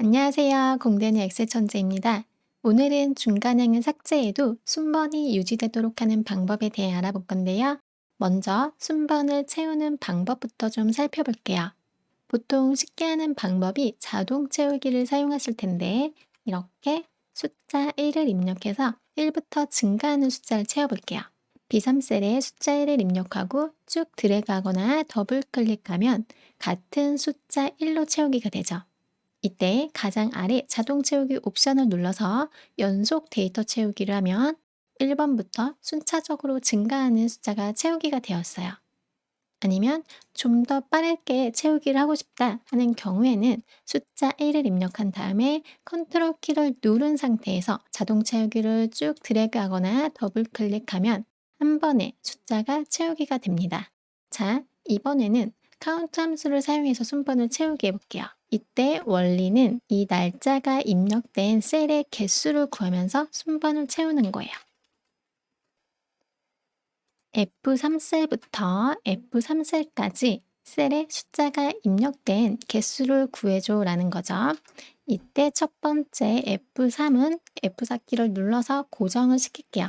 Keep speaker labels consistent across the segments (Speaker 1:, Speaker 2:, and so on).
Speaker 1: 안녕하세요. 공대는 엑셀 천재입니다. 오늘은 중간행을 삭제해도 순번이 유지되도록 하는 방법에 대해 알아볼 건데요. 먼저 순번을 채우는 방법부터 좀 살펴볼게요. 보통 쉽게 하는 방법이 자동 채우기를 사용하실 텐데 이렇게 숫자 1을 입력해서 1부터 증가하는 숫자를 채워볼게요. B3셀에 숫자 1을 입력하고 쭉 드래그하거나 더블 클릭하면 같은 숫자 1로 채우기가 되죠. 이때 가장 아래 자동 채우기 옵션을 눌러서 연속 데이터 채우기를 하면 1번부터 순차적으로 증가하는 숫자가 채우기가 되었어요. 아니면 좀 더 빠르게 채우기를 하고 싶다 하는 경우에는 숫자 1을 입력한 다음에 컨트롤 키를 누른 상태에서 자동 채우기를 쭉 드래그하거나 더블 클릭하면 한 번에 숫자가 채우기가 됩니다. 자, 이번에는 카운트 함수를 사용해서 순번을 채우게 해볼게요. 이때 원리는 이 날짜가 입력된 셀의 개수를 구하면서 순번을 채우는 거예요. F3셀부터 F3셀까지 셀에 숫자가 입력된 개수를 구해줘 라는 거죠. 이때 첫 번째 F3은 F4키를 눌러서 고정을 시킬게요.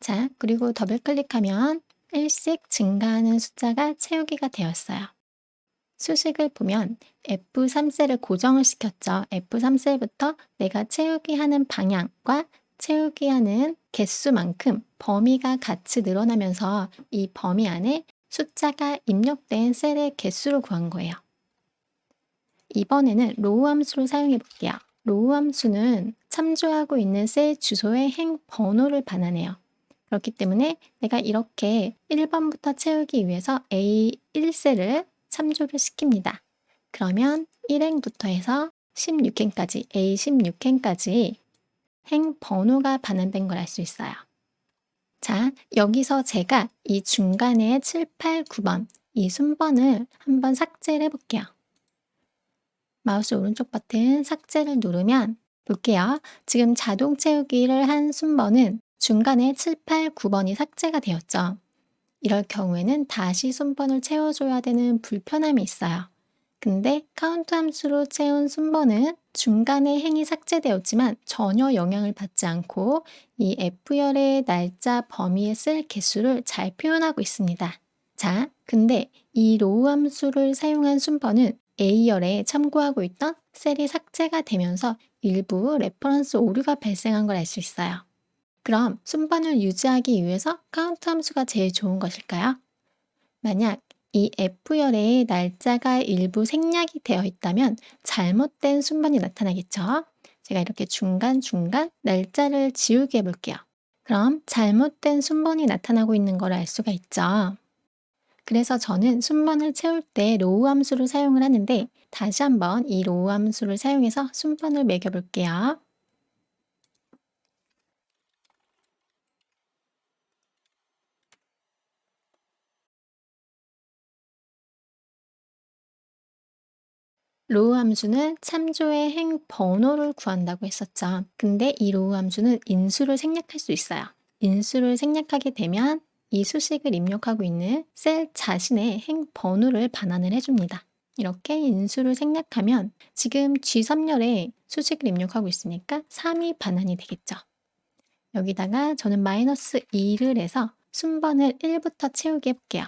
Speaker 1: 자, 그리고 더블 클릭하면 1씩 증가하는 숫자가 채우기가 되었어요. 수식을 보면 F3셀을 고정을 시켰죠. F3셀부터 내가 채우기 하는 방향과 채우기 하는 개수만큼 범위가 같이 늘어나면서 이 범위 안에 숫자가 입력된 셀의 개수를 구한 거예요. 이번에는 로우 함수를 사용해 볼게요. 로우 함수는 참조하고 있는 셀 주소의 행 번호를 반환해요. 그렇기 때문에 내가 이렇게 1번부터 채우기 위해서 A1셀을 참조를 시킵니다. 그러면 1행부터 해서 16행까지, A16행까지 행 번호가 반환된 걸 알 수 있어요. 자, 여기서 제가 이 중간에 7, 8, 9번 이 순번을 한번 삭제를 해볼게요. 마우스 오른쪽 버튼 삭제를 누르면 볼게요. 지금 자동 채우기를 한 순번은 중간에 7, 8, 9번이 삭제가 되었죠. 이럴 경우에는 다시 순번을 채워줘야 되는 불편함이 있어요. 근데 카운트 함수로 채운 순번은 중간에 행이 삭제되었지만 전혀 영향을 받지 않고 이 F열의 날짜 범위에 쓸 개수를 잘 표현하고 있습니다. 자, 근데 이 로우 함수를 사용한 순번은 A열에 참고하고 있던 셀이 삭제가 되면서 일부 레퍼런스 오류가 발생한 걸 알 수 있어요. 그럼 순번을 유지하기 위해서 카운트 함수가 제일 좋은 것일까요? 만약 이 F열에 날짜가 일부 생략이 되어 있다면 잘못된 순번이 나타나겠죠? 제가 이렇게 중간중간 날짜를 지우게 해볼게요. 그럼 잘못된 순번이 나타나고 있는 걸 알 수가 있죠. 그래서 저는 순번을 채울 때 로우 함수를 사용을 하는데 다시 한번 이 로우 함수를 사용해서 순번을 매겨볼게요. 로우 함수는 참조의 행 번호를 구한다고 했었죠. 근데 이 로우 함수는 인수를 생략할 수 있어요. 인수를 생략하게 되면 이 수식을 입력하고 있는 셀 자신의 행 번호를 반환을 해줍니다. 이렇게 인수를 생략하면 지금 G3열에 수식을 입력하고 있으니까 3이 반환이 되겠죠. 여기다가 저는 마이너스 2를 해서 순번을 1부터 채우게 해볼게요.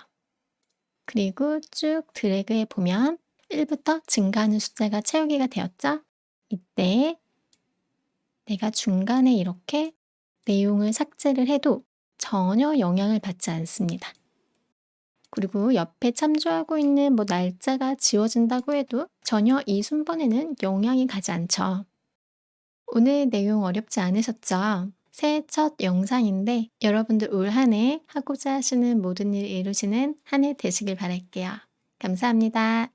Speaker 1: 그리고 쭉 드래그해 보면 1부터 증가하는 숫자가 채우기가 되었죠? 이때 내가 중간에 이렇게 내용을 삭제를 해도 전혀 영향을 받지 않습니다. 그리고 옆에 참조하고 있는 뭐 날짜가 지워진다고 해도 전혀 이 순번에는 영향이 가지 않죠. 오늘 내용 어렵지 않으셨죠? 새해 첫 영상인데 여러분들 올 한 해 하고자 하시는 모든 일 이루시는 한 해 되시길 바랄게요. 감사합니다.